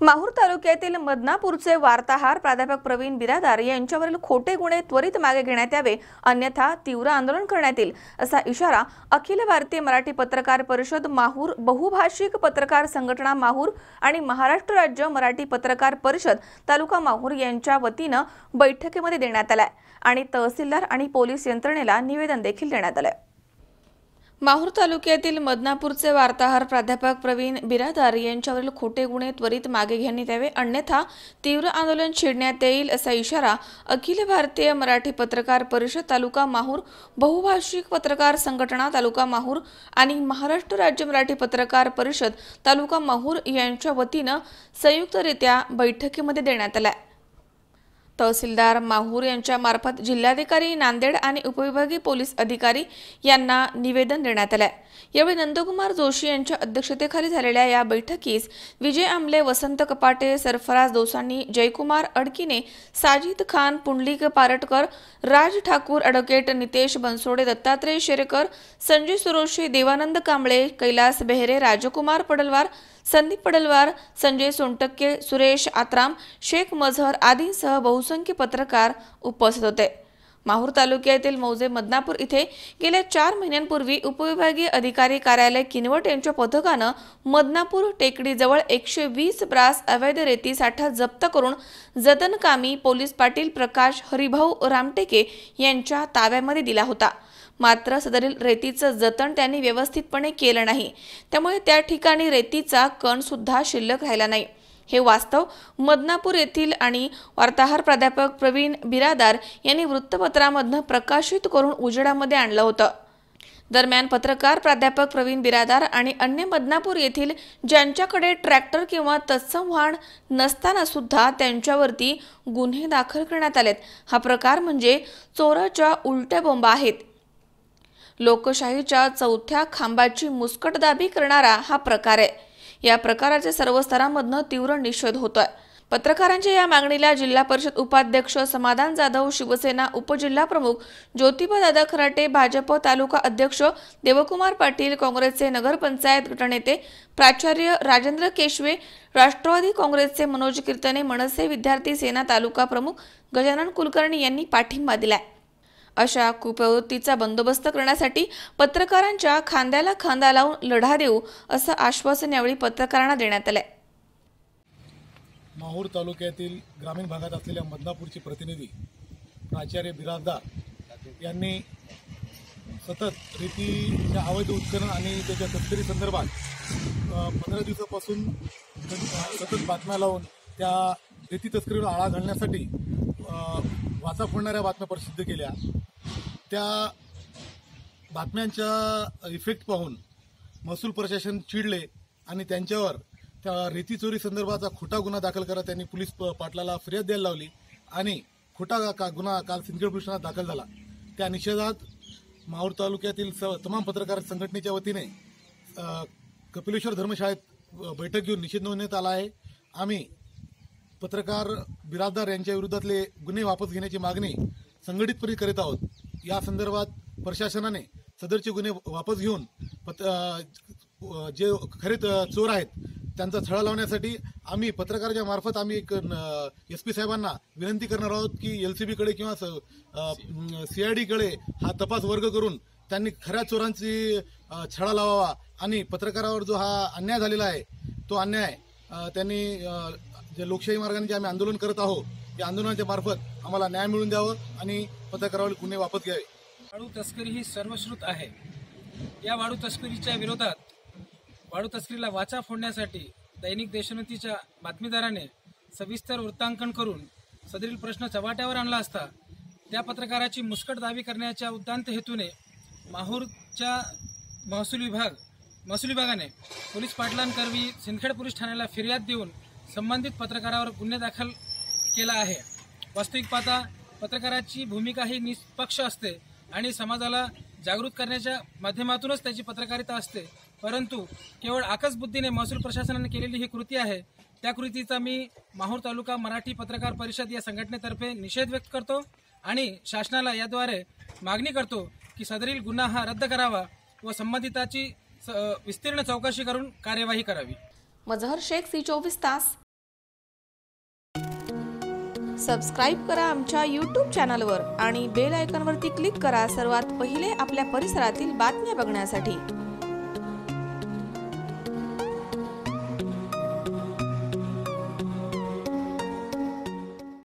माहूर तालुक्यातील मदनापूरचे वार्ताहर प्राध्यापक प्रवीण बिरादार यांच्यावरील खोटे गुन्हे त्वरित मागे घेण्यात यावे अन्यथा तीव्र आंदोलन करण्यात येईल असा इशारा अखिल भारतीय मराठी पत्रकार परिषद माहूर बहुभाषिक पत्रकार संघटना माहूर आणि महाराष्ट्र राज्य मराठी पत्रकार परिषद तालुका माहूर यांच्या वतीनं बैठकीमध्ये देण्यात आलाय आणि तहसीलदार आणि पोलीस यंत्रणेला निवेदन देखील देण्यात आलंय. माहूर तालुक्यातील मदनापूरचे वार्ताहर प्राध्यापक प्रवीण बिरादार यांच्यावरील खोटे गुन्हे त्वरित मागे घेण्यात यावे अन्यथा तीव्र आंदोलन छेडण्यात येईल असा इशारा अखिल भारतीय मराठी पत्रकार परिषद तालुका माहूर बहुभाषिक पत्रकार संघटना तालुका माहूर आणि महाराष्ट्र राज्य मराठी पत्रकार परिषद तालुका माहूर यांच्या वतीनं संयुक्तरित्या बैठकीमध्ये देण्यात आलाय. तहसीलदार माहूर यांच्या मार्फत जिल्हाधिकारी नांदेड आणि उपविभागीय पोलीस अधिकारी यांना निवेदन देण्यात आलंय. यावेळी नंदकुमार जोशी यांच्या अध्यक्षतेखाली झालेल्या या बैठकीस विजय आमले वसंत कपाटे सरफराज दोसांनी जयकुमार अडकिने साजिद खान पुंडलिक पारटकर राज ठाकूर ॲडव्होकेट नितेश बनसोडे दत्तात्रय शेरेकर संजय सुरोशी देवानंद कांबळे कैलास बेहरे राजकुमार पडलवार संदीप पडलवार संजय सोनटक्के सुरेश आत्राम शेख मझहर आदींसह बहुसंख्य पत्रकार उपस्थित होते. माहूर तालुक्यातील मौजे मदनापूर इथे गेल्या चार महिन्यांपूर्वी उपविभागीय अधिकारी कार्यालय किनवट यांच्या पथकानं मदनापूर टेकडीजवळ एकशे वीस ब्रास अवैध रेती साठा जप्त करून जतनकामी पोलीस पाटील प्रकाश हरिभाऊ रामटेके यांच्या ताब्यामध्ये दिला होता. मात्र सदरील रेतीचं जतन त्यांनी व्यवस्थितपणे केलं नाही. त्यामुळे त्या ठिकाणी रेतीचा कण सुद्धा शिल्लक राहिला नाही. हे वास्तव मदनापूर येथील आणि वार्ताहर प्राध्यापक प्रवीण बिरादार यांनी वृत्तपत्रामधनं प्रकाशित करून उजेडामध्ये आणलं होतं. दरम्यान पत्रकार प्राध्यापक प्रवीण बिरादार आणि अन्य मदनापूर येथील ज्यांच्याकडे ट्रॅक्टर किंवा तत्सम वाहन नसताना सुद्धा त्यांच्यावरती गुन्हे दाखल करण्यात आलेत. हा प्रकार म्हणजे चोराच्या उलट्या बोंबा आहेत. लोकशाहीच्या चौथ्या खांबाची मुस्कटदाबी करणारा हा प्रकार आहे. या प्रकाराचे सर्व स्तरांमधनं तीव्र निषेध होतोय. पत्रकारांच्या या मागणीला जिल्हा परिषद उपाध्यक्ष समाधान जाधव शिवसेना उपजिल्हा प्रमुख ज्योतिबा दादा खराटे भाजप तालुका अध्यक्ष देवकुमार पाटील काँग्रेसचे नगरपंचायत गटनेते प्राचार्य राजेंद्र केशवे राष्ट्रवादी काँग्रेसचे मनोज कीर्तने मनसे विद्यार्थी सेना तालुका प्रमुख गजानन कुलकर्णी यांनी पाठिंबा दिलाय. अशा कुप्रवृत्तीचा बंदोबस्त करण्यासाठी पत्रकारांच्या खांद्याला खांदा लावून लढा देऊ असं आश्वासन यावेळी पत्रकारांना देण्यात आलंय. माहूर तालुक्यातील ग्रामीण भागात असलेल्या मदनापूरचे प्रतिनिधी प्राचार्य बिराजदार यांनी सतत रेतीच्या अवैध उत्खनन आणि त्याच्या तस्करी संदर्भात पंधरा दिवसापासून सतत बातम्या लावून त्या रेती तस्करीवर आळा घालण्यासाठी वाचा फोडणाऱ्या बातम्या प्रसिद्ध केल्या. त्या बातम्यांच्या इफेक्ट पाहून महसूल प्रशासन चिडले आणि त्यांच्यावर त्या रेती चोरी संदर्भाचा खोटा गुन्हा दाखल करत त्यांनी पोलीस प- पाटलाला फिर्याद द्यायला लावली आणि खोटा का गुन्हा काल सिंदखेड पोलीस दाखल झाला. त्या निषेधात माहूर तालुक्यातील स तमाम पत्रकार संघटनेच्या वतीने कपिलेश्वर धर्मशाळेत बैठक घेऊन निषेध नोंदवण्यात आला आहे. आम्ही पत्रकार बिराजदार यांच्या विरोधातले गुन्हे वापस घेण्याची मागणी संघटितपणे करीत आहोत. या संदर्भात प्रशासनाने सदरचे गुन्हे वापस घेऊन जे खरे चोर आहेत त्यांचा छळा लावण्यासाठी आम्ही पत्रकाराच्या मार्फत आम्ही एक एस पी साहेबांना विनंती करणार आहोत की एल सी बीकडे किंवा सी आय डीकडे हा तपास वर्ग करून त्यांनी खऱ्या चोरांची छळा लावावा आणि पत्रकारावर जो हा अन्याय झालेला आहे तो अन्याय त्यांनी जे लोकशाही मार्गाने जे आम्ही आंदोलन करत आहोत या आंदोलनाच्या मार्फत आम्हाला न्याय मिळून द्यावं आणि पत्रकारावर गुन्हे वापस घ्यावे. वाळू तस्करी ही सर्वश्रुत आहे. या वाळू तस्करीच्या विरोधात वाळू तस्करीला वाचा फोडण्यासाठी दैनिक देशोन्नतीच्या बातमीदाराने सविस्तर वृत्तांकन करून सदरील प्रश्न चव्हाट्यावर आणला असता त्या पत्रकाराची मुस्कट दावी करण्याच्या उद्दांत हेतूने माहूरच्या महसूल विभाग महसूल विभागाने पोलीस पाटलांकरवी सिंदखेड पोलीस ठाण्याला फिर्याद देऊन संबंधित पत्रकारावर गुन्हे दाखल केला आहे. वास्तविक पाहता पत्रकाराची भूमिका ही निष्पक्ष असते आणि समाजाला जागृत करण्याच्या माध्यमातूनच त्याची पत्रकारिता असते. परंतु केवळ आकसबुद्धीने महसूल प्रशासनाने केलेली ही कृती आहे. त्या कृतीचा मी माहूर तालुका मराठी पत्रकार परिषद या संघटनेतर्फे निषेध व्यक्त करतो आणि शासनाला याद्वारे मागणी करतो की सदरील गुन्हा हा रद्द करावा व संबंधिताची स- विस्तीर्ण चौकशी करून कार्यवाही करावी. मजहर शेख सी चोवीस तास. सबस्क्राईब करा आमच्या यूट्यूब चॅनलवर आणि बेल आयकॉनवरती क्लिक करा सर्वात पहिले आपल्या परिसरातील बातम्या बघण्यासाठी.